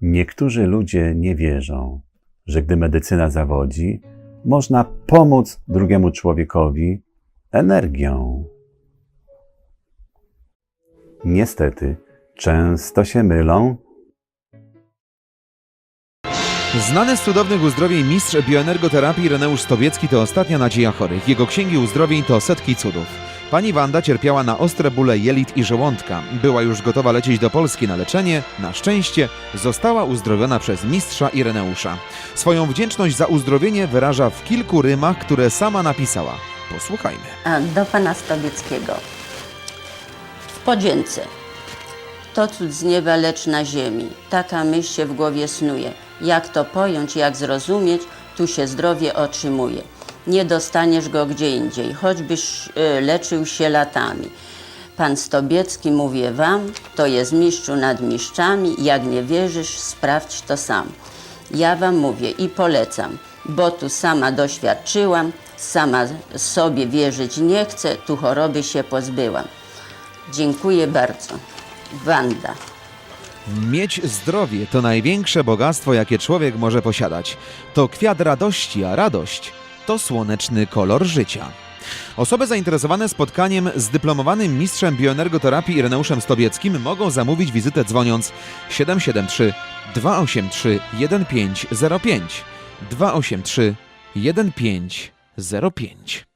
Niektórzy ludzie nie wierzą, że gdy medycyna zawodzi, można pomóc drugiemu człowiekowi energią. Niestety, często się mylą Znany z cudownych uzdrowień mistrz bioenergoterapii Reneusz Stobiecki to ostatnia nadzieja chorych. Jego księgi uzdrowień to setki cudów. Pani Wanda cierpiała na ostre bóle jelit i żołądka. Była już gotowa lecieć do Polski na leczenie. Na szczęście została uzdrowiona przez mistrza Ireneusza. Swoją wdzięczność za uzdrowienie wyraża w kilku rymach, które sama napisała. Posłuchajmy. Do pana Stobieckiego. W podzięce. To cud z nieba, lecz na ziemi. Taka myśl się w głowie snuje. Jak to pojąć, jak zrozumieć, tu się zdrowie otrzymuje. Nie dostaniesz go gdzie indziej, choćbyś y, leczył się latami. Pan Stobiecki, mówię wam, to jest mistrzu nad mistrzami. Jak nie wierzysz, sprawdź to sam. Ja wam mówię i polecam, bo tu sama doświadczyłam, sama sobie wierzyć nie chcę, tu choroby się pozbyłam. Dziękuję bardzo. Wanda. Mieć zdrowie to największe bogactwo, jakie człowiek może posiadać. To kwiat radości, a radość to słoneczny kolor życia. Osoby zainteresowane spotkaniem z dyplomowanym mistrzem bioenergoterapii Ireneuszem Stobieckim mogą zamówić wizytę dzwoniąc 773 283 1505 283 1505.